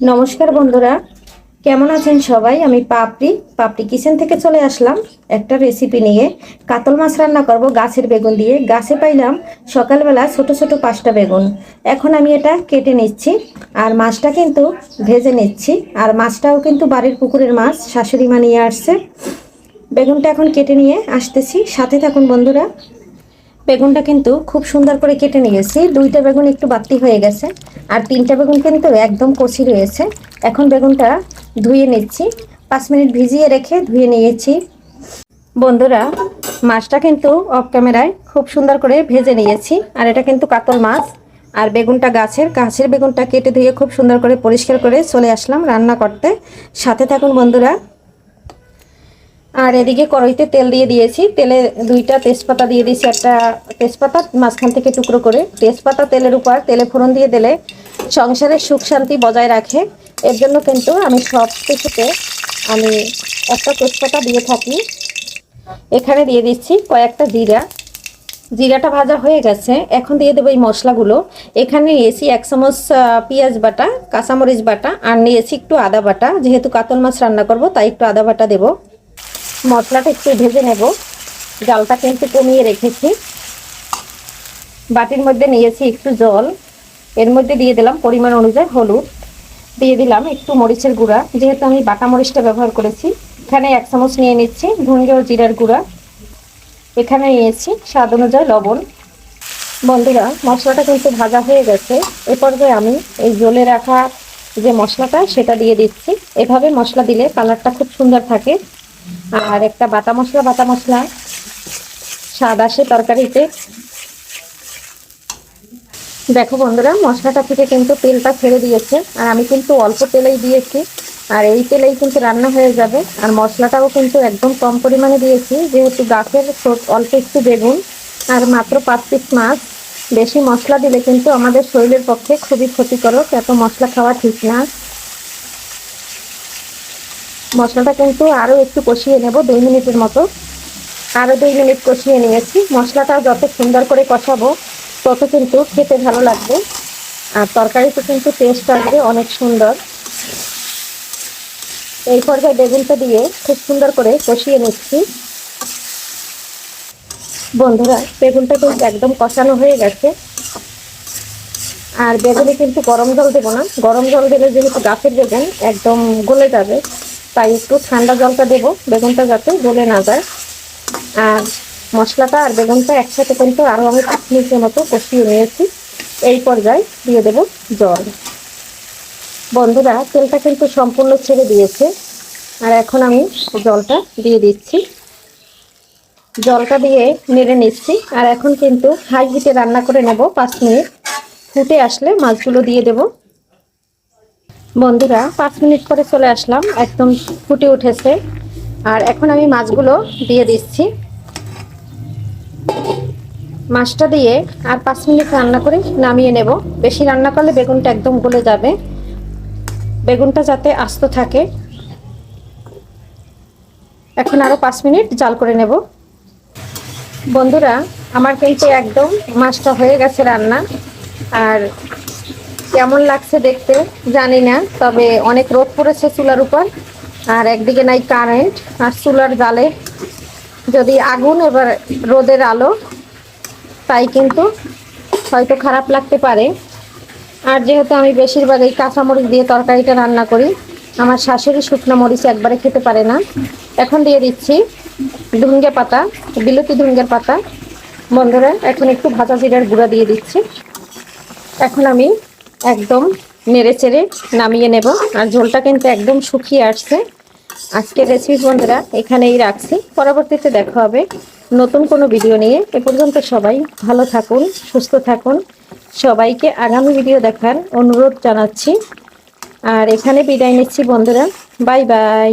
নমস্কার বন্ধুরা। কেমন আছেন সবাই? আমি পাপড়ি। পাপড়ি কিচেন থেকে চলে আসলাম একটা রেসিপি নিয়ে। কাতল মাছ রান্না করব গাছের বেগুন দিয়ে। গাছে পাইলাম সকালবেলা ছোট ছোট পাঁচটা বেগুন। এখন আমি এটা কেটে নিচ্ছি আর মাছটা কিন্তু ভেজে নিচ্ছি। আর মাছটাও কিন্তু বাড়ির পুকুরের মাছ। শাশুড়ি মা নিয়ে আসছে। বেগুনটা এখন কেটে নিয়ে আসতেছি। সাথে থাকুন বন্ধুরা। বেগুনটা কিন্তু খুব সুন্দর করে কেটে নিয়েছি। দুইটা বেগুন একটু বাড়তি হয়ে গেছে আর তিনটা বেগুন কিন্তু একদম কচি রয়েছে। এখন বেগুনটা ধুয়ে নিচ্ছি। পাঁচ মিনিট ভিজিয়ে রেখে ধুয়ে নিয়েছি। বন্ধুরা, মাছটা কিন্তু অফ ক্যামেরায় খুব সুন্দর করে ভেজে নিয়েছি। আর এটা কিন্তু কাতল মাছ। আর বেগুনটা গাছের গাছের বেগুনটা কেটে ধুয়ে খুব সুন্দর করে পরিষ্কার করে চলে আসলাম রান্না করতে। সাথে থাকুন বন্ধুরা। আর এদিকে কড়াইতে তেল দিয়ে দিয়েছি। তেলে দুইটা তেজপাতা দিয়ে দিয়েছি একটা তেজপাতা, মাঝখান থেকে টুকরো করে। তেজপাতা তেলের উপর, তেলে ফোড়ন দিয়ে দিলে সংসারের সুখ শান্তি বজায় রাখে। এর জন্য কিন্তু আমি সব কিছুতে আমি একটা তেজপাতা দিয়ে থাকি। এখানে দিয়ে দিচ্ছি কয়েকটা জিরা। জিরাটা ভাজা হয়ে গেছে। এখন দিয়ে দেবো এই মশলাগুলো। এখানে নিয়েছি এক চামচ পেঁয়াজ বাটা, কাঁচামরিচ বাটা, আর নিয়েছি একটু আদা বাটা। যেহেতু কাতল মাছ রান্না করব, তাই একটু আদা বাটা দেবো। মশলাটা একটু ভেজে নেব। জালটা কিন্তু কমিয়ে রেখেছি। বাটির মধ্যে নিয়েছি একটু জল। এর মধ্যে দিয়ে দিলাম পরিমাণ অনুযায়ী হলুদ। দিয়ে দিলাম একটু মরিচের গুঁড়া। যেহেতু আমি বাটা মরিচটা ব্যবহার করেছি, এখানে এক চামচ নিয়ে নিচ্ছি ধুনগে ও জিরার গুঁড়া। এখানে নিয়েছি স্বাদ অনুযায়ী লবণ। বন্ধুরা, মশলাটা কিন্তু ভাজা হয়ে গেছে। এ পর্যায়ে আমি এই জলে রাখা যে মশলাটা, সেটা দিয়ে দিচ্ছি। এভাবে মশলা দিলে কালারটা খুব সুন্দর থাকে। আর একটা বাটা মশলা বাটা মশলা। স্বাদ আসে তরকারিতে। দেখো বন্ধুরা, মশলাটা থেকে কিন্তু তেলটা ছেড়ে দিয়েছে। আর আমি কিন্তু অল্প তেলেই দিয়েছি। আর এই তেলেই কিন্তু রান্না হয়ে যাবে। আর মশলাটাও কিন্তু একদম কম পরিমাণে দিয়েছি। যেহেতু গাছের অল্প একটু বেগুন আর মাত্র পাঁচ পিস মাছ। বেশি মশলা দিলে কিন্তু আমাদের শরীরের পক্ষে খুবই ক্ষতিকারক। এত মশলা খাওয়া ঠিক না। মশলাটা কিন্তু আরও একটু কষিয়ে নেব, দুই মিনিটের মতো। আরও দুই মিনিট কষিয়ে নিয়েছি। মশলাটা যত সুন্দর করে কষাবো, তত কিন্তু খেতে ভালো লাগবে। আর তরকারিতে কিন্তু টেস্ট আসবে অনেক সুন্দর। এই পর্যায়ে বেগুনটা দিয়ে খুব সুন্দর করে কষিয়ে নিচ্ছি। বন্ধুরা, বেগুনটা কিন্তু একদম কষানো হয়ে গেছে। আর বেগুনে কিন্তু গরম জল দেবো না। গরম জল দিলে যেহেতু গাছের বেগুন, একদম গলে যাবে। তাই একটু ঠান্ডা জলটা দেবো, বেগুনটা যাতে গলে না যায়। আর মশলাটা আর বেগুনটা একসাথে কিন্তু আরও আমি পাঁচ মিনিটের মতো কষিয়ে নিয়েছি। এই পর্যায়ে দিয়ে দেবো জল। বন্ধুরা, তেলটা কিন্তু সম্পূর্ণ ছেড়ে দিয়েছে। আর এখন আমি জলটা দিয়ে দিচ্ছি। জলটা দিয়ে নেড়ে নিচ্ছি। আর এখন কিন্তু হাই হিটে রান্না করে নেব পাঁচ মিনিট। ফুটে আসলে মাছগুলো দিয়ে দেব। বন্ধুরা, পাঁচ মিনিট পরে চলে আসলাম। একদম ফুটে উঠেছে। আর এখন আমি মাছগুলো দিয়ে দিচ্ছি। মাছটা দিয়ে আর পাঁচ মিনিট রান্না করে নামিয়ে নেব। বেশি রান্না করলে বেগুনটা একদম গলে যাবে। বেগুনটা যাতে আস্ত থাকে। এখন আরও পাঁচ মিনিট জাল করে নেব। বন্ধুরা, আমার কিন্তু একদম মাছটা হয়ে গেছে রান্না। আর কেমন লাগছে দেখতে জানি না, তবে অনেক রোদ পড়েছে চুলার উপর আর একদিকে নাই কারেন্ট আর চুলার জালে যদি আগুন এবার রোদের আলো, তাই কিন্তু হয়তো খারাপ লাগতে পারে। আর যেহেতু আমি বেশিরভাগ এই কাঁচামরিচ দিয়ে তরকারিটা রান্না করি, আমার শাশুড়ি শুকনো মরিচ একবারে খেতে পারে না। এখন দিয়ে দিচ্ছি ধুঙ্গে পাতা, বিলতি ধুঙ্গের পাতা। বন্ধুরা, এখন একটু ভাজা জিরার গুঁড়া দিয়ে দিচ্ছি। এখন আমি একদম মেরে চেড়ে নামিয়ে নেব। আর ঝোলটা কিন্তু একদম শুকিয়ে আসছে। আজকের রেসিপি বন্ধুরা এখানেই রাখছি। পরবর্তীতে দেখা হবে নতুন কোনো ভিডিও নিয়ে। এ পর্যন্ত সবাই ভালো থাকুন, সুস্থ থাকুন। সবাইকে আগামী ভিডিও দেখার অনুরোধ জানাচ্ছি। আর এখানে বিদায় নিচ্ছি বন্ধুরা। Bye bye.